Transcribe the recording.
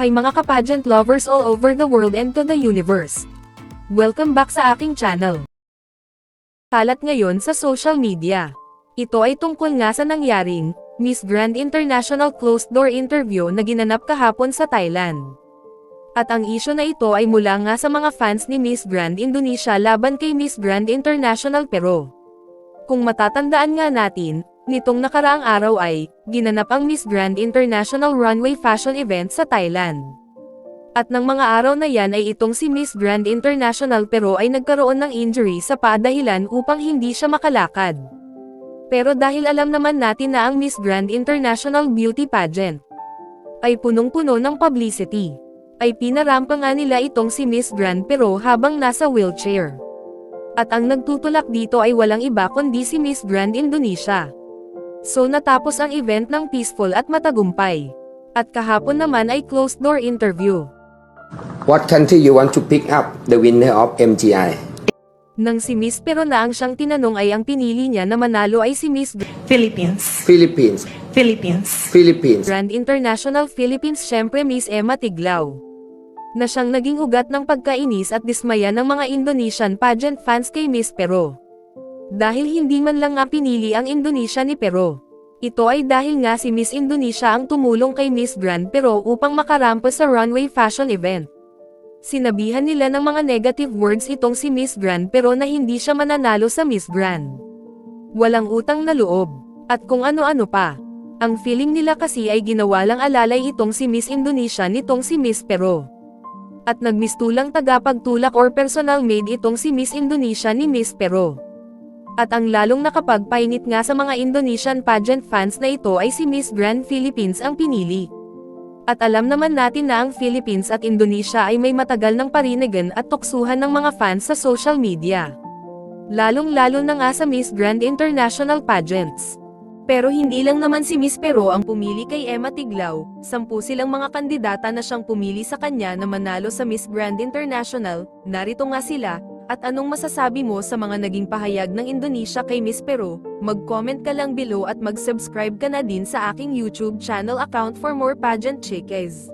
Hi mga kapageant lovers all over the world and to the universe. Welcome back sa aking channel. Kalat ngayon sa social media. Ito ay tungkol nga sa nangyaring Miss Grand International Closed Door Interview na ginanap kahapon sa Thailand. At ang isyo na ito ay mula nga sa mga fans ni Miss Grand Indonesia laban kay Miss Grand International Pero. Kung matatandaan nga natin, nitong nakaraang araw ay, ginanap ang Miss Grand International Runway Fashion Event sa Thailand. At ng mga araw na yan ay itong si Miss Grand International pero ay nagkaroon ng injury sa paa dahilan upang hindi siya makalakad. Pero dahil alam naman natin na ang Miss Grand International Beauty Pageant ay punong-puno ng publicity, ay pinarampa nga nila itong si Miss Grand pero habang nasa wheelchair. At ang nagtutulak dito ay walang iba kundi si Miss Grand Indonesia. So natapos ang event ng peaceful at matagumpay. At kahapon naman ay closed door interview. What country you want to pick up the winner of MGI? Nang si Miss pero na ang siyang tinanong ay ang pinili niya na manalo ay si Miss Philippines, Philippines. Philippines, Philippines. Grand International Philippines syempre Miss Emma Tiglao. Na siyang naging ugat ng pagkainis at dismaya ng mga Indonesian pageant fans kay Miss Pero. Dahil hindi man lang nga pinili ang Indonesia ni Pero. Ito ay dahil nga si Miss Indonesia ang tumulong kay Miss Grand Pero upang makarampa sa runway fashion event. Sinabihan nila ng mga negative words itong si Miss Grand pero na hindi siya mananalo sa Miss Grand. Walang utang na loob. At kung ano-ano pa. Ang feeling nila kasi ay ginawa lang alalay itong si Miss Indonesia nitong si Miss Pero. At nagmistulang tagapagtulak or personal maid itong si Miss Indonesia ni Miss Pero. At ang lalong nakapagpainit nga sa mga Indonesian pageant fans na ito ay si Miss Grand Philippines ang pinili. At alam naman natin na ang Philippines at Indonesia ay may matagal ng parinigan at tuksuhan ng mga fans sa social media. Lalong-lalo na nga sa Miss Grand International Pageants. Pero hindi lang naman si Miss Pero ang pumili kay Emma Tiglao, sampu silang mga kandidata na siyang pumili sa kanya na manalo sa Miss Grand International, narito nga sila, at anong masasabi mo sa mga naging pahayag ng Indonesia kay Miss Pero? Mag-comment ka lang below at mag-subscribe ka na din sa aking YouTube channel account for more pageant chickies.